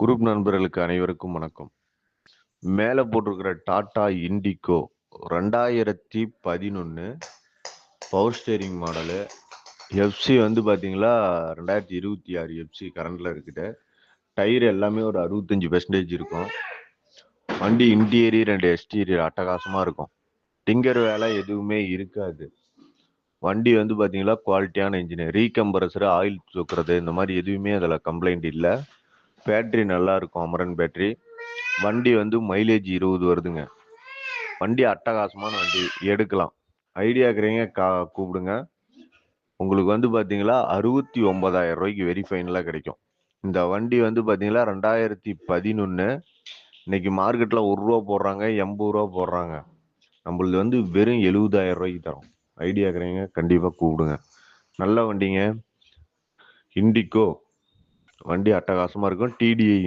Group நண்பர்களுக்கு அனைவருக்கும் வணக்கம். மேலே போட்டிருக்கிற டாடா இண்டிகோ ரெண்டாயிரத்தி பதினொன்று பவர் ஸ்டேரிங் மாடலு எஃப்சி வந்து பார்த்தீங்களா ரெண்டாயிரத்தி இருபத்தி ஆறு எஃப்சி கரண்டில் இருக்குது. டயர் எல்லாமே ஒரு அறுபத்தஞ்சி பெர்சன்டேஜ் இருக்கும். வண்டி இன்டீரியர் அண்ட் எக்ஸ்டீரியர் அட்டகாசமாக இருக்கும். டிங்கர் வேலை எதுவுமே இருக்காது. வண்டி வந்து பார்த்தீங்கன்னா குவாலிட்டியான இன்ஜினியர் ரீகம்பரசர் ஆயில் தூக்குறது இந்த மாதிரி எதுவுமே அதில் கம்ப்ளைண்ட் இல்லை. பேட்ரி நல்லா இருக்கும் அமரன் பேட்ரி வண்டி வந்து மைலேஜ் இருபது வருதுங்க. வண்டி அட்டகாசமான வண்டி எடுக்கலாம். ஐடியா இருக்கிறீங்க கா கூப்பிடுங்க. உங்களுக்கு வந்து பார்த்தீங்களா அறுபத்தி ஒன்பதாயிரம் ரூபாய்க்கு வெரி ஃபைனலாக கிடைக்கும். இந்த வண்டி வந்து பார்த்தீங்களா ரெண்டாயிரத்தி பதினொன்று இன்னைக்கு மார்க்கெட்டில் ஒரு ரூபா போடுறாங்க எண்பது ரூபா போடுறாங்க. நம்மளது வந்து வெறும் எழுபதாயிரம் ரூபாய்க்கு தரும். ஐடியா இருக்கிறீங்க கண்டிப்பாக கூப்பிடுங்க. நல்ல வண்டிங்க. இண்டிகோ. வண்டி அட்டகாசமாக இருக்கும். டிடிஐ